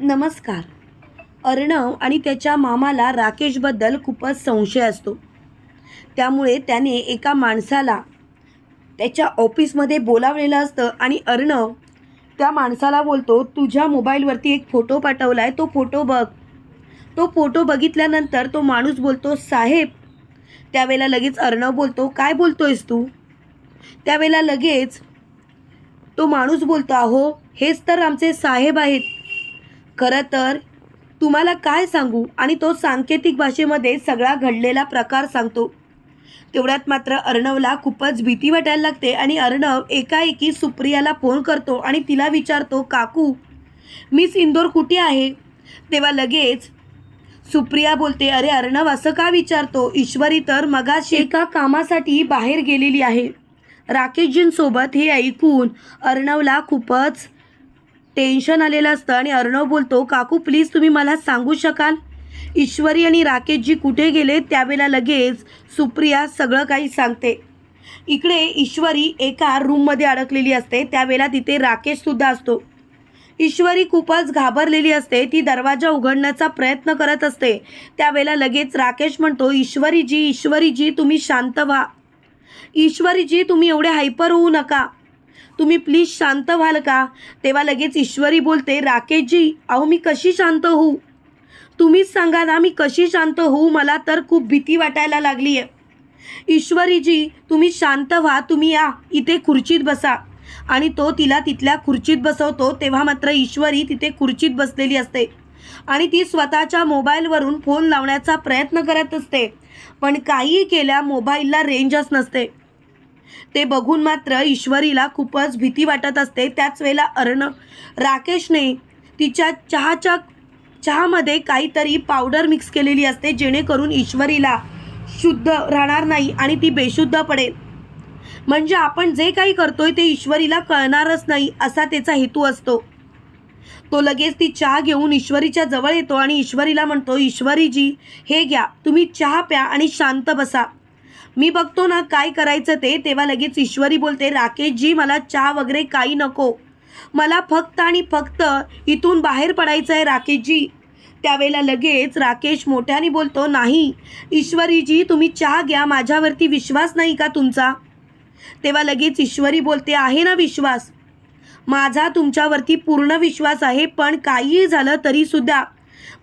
नमस्कार. अर्णव आणि त्याच्या मामाला राकेशबद्दल खूपच संशय असतो. त्यामुळे त्याने एका माणसाला त्याच्या ऑफिसमध्ये बोलावलेलं असतं आणि अर्णव त्या माणसाला बोलतो तुझ्या मोबाईलवरती एक फोटो पाठवला आहे तो फोटो बघ. तो फोटो बघितल्यानंतर तो माणूस बोलतो साहेब त्यावेळेला लगेच अर्णव बोलतो काय बोलतोयस तू? त्यावेळेला लगेच तो माणूस बोलतो अहो हेच तर आमचे साहेब आहेत. खरं तर तुम्हाला काय सांगू? आणि तो सांकेतिक भाषेमध्ये सगळा घडलेला प्रकार सांगतो. तेवढ्यात मात्र अर्णवला खूपच भीती वाटायला लागते आणि अर्णव एकाएकी सुप्रियाला फोन करतो आणि तिला विचारतो काकू मिस इंदोर कुठे आहे? तेव्हा लगेच सुप्रिया बोलते अरे अर्णव असं का विचारतो? ईश्वरी तर मगाशी एका कामासाठी बाहेर गेलेली आहे. राकेशजींसोबत हे ऐकून अर्णवला खूपच टेन्शन आलेलं असतं. आणि अर्णव बोलतो काकू प्लीज तुम्ही मला सांगू शकाल? ईश्वरी आणि राकेशजी कुठे गेले? त्यावेळेला लगेच सुप्रिया सगळं काही सांगते. इकडे ईश्वरी एका रूममध्ये अडकलेली असते. त्यावेळेला तिथे राकेशसुद्धा असतो. ईश्वरी खूपच घाबरलेली असते. ती दरवाजा उघडण्याचा प्रयत्न करत असते. त्यावेळेला लगेच राकेश म्हणतो ईश्वरीजी ईश्वरीजी तुम्ही शांत व्हा. ईश्वरीजी तुम्ही एवढे हायपर होऊ नका. तुम्ही प्लीज शांत व्हाल का? तेव्हा लगेच ईश्वरी बोलते राकेशजी अहो मी कशी शांत होऊ? तुम्हीच सांगा ना मी कशी शांत होऊ? मला तर खूप भीती वाटायला लागली आहे ईश्वरीजी तुम्ही शांत व्हा तुम्ही या. इथे खुर्चीत बसा. आणि तो तिला तिथल्या खुर्चीत बसवतो तेव्हा मात्र ईश्वरी तिथे खुर्चीत बसलेली असते. आणि ती स्वतःच्या मोबाईलवरून फोन लावण्याचा प्रयत्न करत असते. पण काहीही केल्या मोबाईलला रेंजच नसते. ते बघून मात्र ईश्वरीला खूपच भीती वाटत असते. त्याच वेळेला अर्ण राकेशने तिच्या चहाच्या चहामध्ये काहीतरी पावडर मिक्स केलेली असते जेणेकरून ईश्वरीला शुद्ध राहणार नाही आणि ती बेशुद्ध पडेल. म्हणजे आपण जे काही करतोय ते ईश्वरीला कळणारच नाही असा त्याचा हेतू असतो. तो लगेच ती चहा घेऊन ईश्वरीच्या जवळ येतो आणि ईश्वरीला म्हणतो ईश्वरीजी हे घ्या तुम्ही चहा प्या आणि शांत बसा. मी बघतो ना काय करायचं ते तेव्हा लगेच ईश्वरी बोलते राकेशजी मला चहा वगैरे काही नको. मला फक्त आणि फक्त इथून बाहेर पडायचं आहे राकेशजी. त्यावेळेला लगेच राकेश मोठ्याने बोलतो नाही ईश्वरीजी तुम्ही चहा घ्या माझ्यावरती विश्वास नाही का तुमचा? तेव्हा लगेच ईश्वरी बोलते आहे ना विश्वास. माझा तुमच्यावरती पूर्ण विश्वास आहे पण काहीही झालं तरीसुद्धा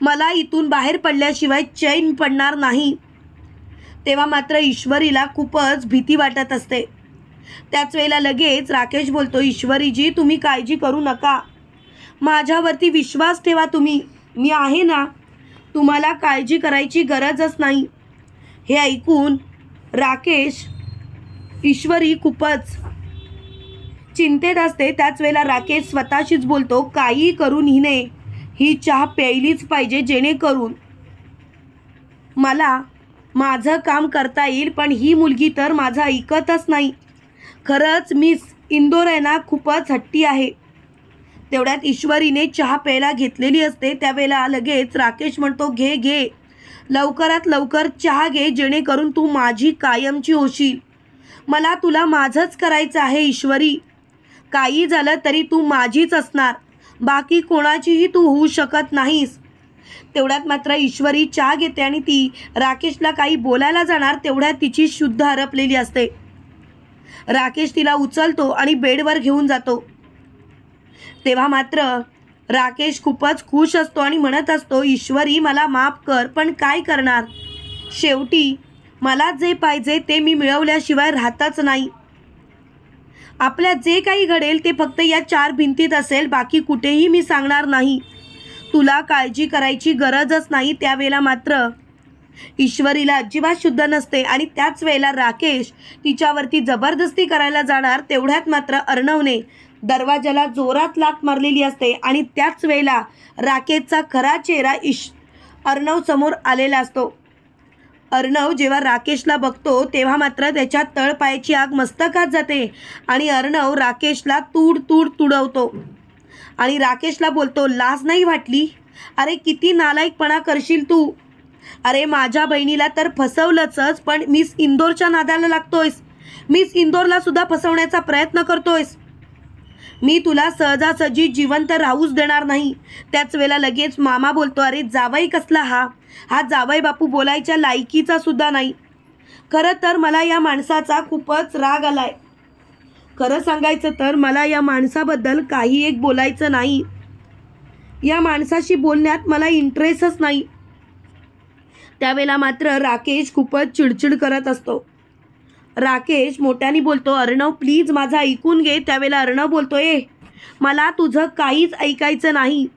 मला इथून बाहेर पडल्याशिवाय चैन पडणार नाही. तेव्हा मात्र ईश्वरीला खूपच भीती वाटत असते. त्याच वेळेला लगेच राकेश बोलतो ईश्वरीजी तुम्ही काळजी करू नका. माझ्यावरती विश्वास ठेवा तुम्ही. मी आहे ना. तुम्हाला काळजी करायची गरजच नाही. हे ऐकून राकेश ईश्वरी खूपच चिंतेत असते. त्याच वेळेला राकेश स्वतःशीच बोलतो काही करून हिने ही चहा प्यायलीच पाहिजे जेणेकरून मला माझं काम करता येईल पण ही मुलगी तर माझं ऐकतच नाही. खरंच मिस इंदोर आहे ना खूपच हट्टी आहे. तेवढ्यात ईश्वरीने चहा प्यायला घेतलेली असते. त्यावेळेला लगेच राकेश म्हणतो घे घे. लवकरात लवकर चहा घे जेणेकरून तू माझी कायमची होशील. मला तुला माझंच करायचं आहे ईश्वरी. काही झालं तरी तू माझीच असणार. बाकी कोणाचीही तू होऊ शकत नाहीस. तेवढ्यात मात्र ईश्वरी चहा घेते आणि ती राकेशला काही बोलायला जाणार तेवढ्यात तिची शुद्ध हरपलेली असते. राकेश तिला उचलतो आणि बेडवर घेऊन जातो. तेव्हा मात्र राकेश खूपच खुश असतो आणि म्हणत असतो ईश्वरी मला माफ कर पण काय करणार? शेवटी मला जे पाहिजे ते मी मिळवल्याशिवाय राहतच नाही. आपल्या जे काही घडेल ते फक्त या चार भिंतीत असेल बाकी कुठेही मी सांगणार नाही. तुला काळजी करायची गरजच नाही त्यावेळेला मात्र. ईश्वरीला अजिबात शुद्ध नसते आणि त्याच वेळेला राकेश तिच्यावरती जबरदस्ती करायला जाणार तेवढ्यात मात्र अर्णवने दरवाजाला जोरात लात मारलेली असते आणि त्याच वेळेला राकेशचा खरा चेहरा ईश अर्णव समोर आलेला असतो. अर्णव जेव्हा राकेशला बघतो तेव्हा मात्र त्याच्या तळपायाची आग मस्तकात जाते आणि अर्णव राकेशला तूड तूड तुडवतो. आणि राकेशला बोलतो लाज नाही वाटली? अरे किती नालायकपणा करशील तू? अरे माझ्या बहिणीला तर फसवलंच पण मिस इंदोरच्या नादाला लागतोयस. मिस इंदोरला सुद्धा फसवण्याचा प्रयत्न करतोयस. मी तुला सहजासहजी जिवंत राहूच देणार नाही. त्याच वेळेला लगेच मामा बोलतो अरे जावई कसला हा? हा जावई बापू बोलायच्या लायकीचा सुद्धा नाही. खरं तर मला या माणसाचा खूपच राग आलाय. खरं सांगायचं तर मला या माणसाबद्दल काही एक बोलायचं नाही. या माणसाशी बोलण्यात मला इंटरेस्टच नाही. त्यावेळेला मात्र राकेश खूपच चिडचिड करत असतो. राकेश मोठ्याने बोलतो अर्णव प्लीज माझं ऐकून घे. त्यावेळेला अर्णव बोलतो ए मला तुझं काहीच ऐकायचं नाही.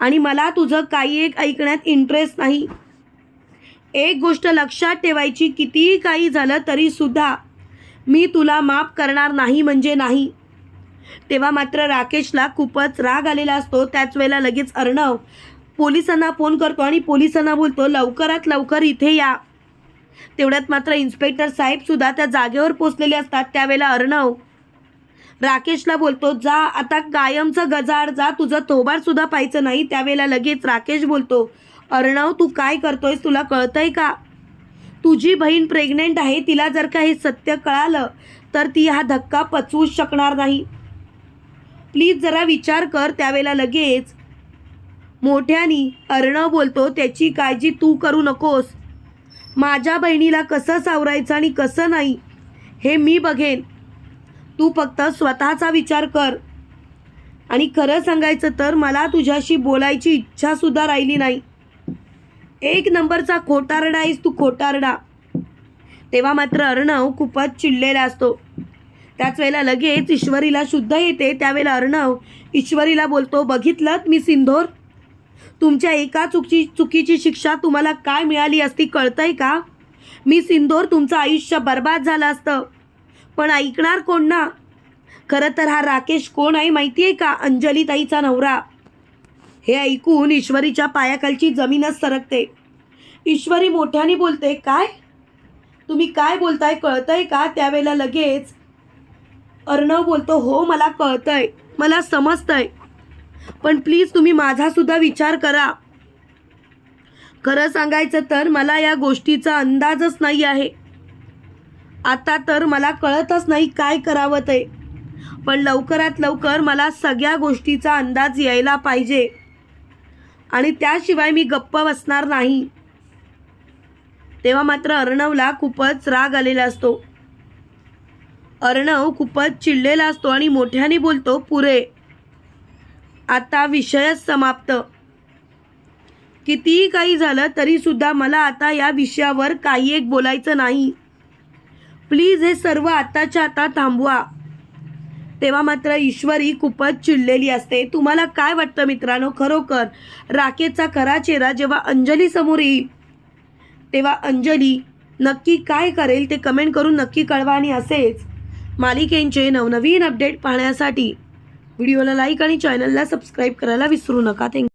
आणि मला तुझं काही एक ऐकण्यात इंटरेस्ट नाही. एक गोष्ट लक्षात ठेवायची कितीही काही झालं तरीसुद्धा मी तुला माफ करणार नाही म्हणजे नाही. तेव्हा मात्र राकेशला खूपच राग आलेला असतो. त्याच वेळेला लगेच अर्णव पोलिसांना फोन करतो आणि पोलिसांना बोलतो लवकरात लवकर इथे या. तेवढ्यात मात्र इन्स्पेक्टर साहेबसुद्धा त्या जागेवर पोचलेले असतात. त्यावेळेला अर्णव राकेशला बोलतो जा आता कायमचं गजाड जा तुझं थोबारसुद्धा पाहायचं नाही. त्यावेळेला लगेच राकेश बोलतो अर्णव तू काय करतोयस? तुला कळतंय का? तुझी बहीण प्रेग्नेंट आहे तिला जर का हे सत्य कळालं तर ती हा धक्का पचवूच शकणार नाही. प्लीज जरा विचार कर त्यावेळेला लगेच. मोठ्यानी अर्णव बोलतो त्याची काळजी तू करू नकोस. माझ्या बहिणीला कसं सावरायचं आणि कसं नाही हे मी बघेन. तू फक्त स्वतःचा विचार कर. आणि खरं सांगायचं तर मला तुझ्याशी बोलायची इच्छासुद्धा राहिली नाही. एक नंबरचा खोटारडा आहेस तू खोटारडा. तेव्हा मात्र अर्णव खूपच चिडलेला असतो. त्याच वेळेला लगेच ईश्वरीला शुद्ध येते. त्यावेळेला अर्णव ईश्वरीला बोलतो बघितलं मी सिंधोर तुमच्या एका चुकी चुकीची शिक्षा तुम्हाला काय मिळाली असती कळतंय का? मी सिंदोर तुमचं आयुष्य बर्बाद झालं असतं. पण ऐकणार कोण ना? खरं तर हा राकेश कोण आहे माहिती आहे का? अंजली ताईचा नवरा. हे ऐकून ईश्वरीच्या पायाखालची जमीनच सरकते. ईश्वरी मोठ्याने बोलते काय? तुम्ही काय बोलताय कळतंय का? त्यावेळेला लगेच अर्णव बोलतो हो मला कळतंय मला समजतंय. पण प्लीज तुम्ही माझासुद्धा विचार करा. खरं सांगायचं तर मला या गोष्टीचा अंदाजच नाही आहे. आता तर मला कळतच नाही काय करावं ते. पण लवकरात लवकर मला सगळ्या गोष्टीचा अंदाज यायला पाहिजे. आणि त्याशिवाय मी गप्प बसणार नाही. तेव्हा मात्र अर्णवला खूपच राग आलेला असतो. अर्णव खूपच चिडलेला असतो आणि मोठ्याने बोलतो पुरे आता विषयच समाप्त. कितीही काही झालं तरीसुद्धा मला आता या विषयावर काही एक बोलायचं नाही. प्लीज हे सर्व आताच्या आता थांबवा. तेव्हा मात्र ईश्वरी खूपच चिडलेली असते. तुम्हाला काय वाटतं मित्रांनो? खरोखर राकेशचा खरा चेहरा जेव्हा अंजली समोर येईल तेव्हा अंजली नक्की काय करेल ते कमेंट करून नक्की कळवा आणि असेच मालिकेंचे नवनवीन अपडेट पाहण्यासाठी व्हिडिओला लाईक आणि चॅनलला सबस्क्राईब करायला विसरू नका. थँक्यू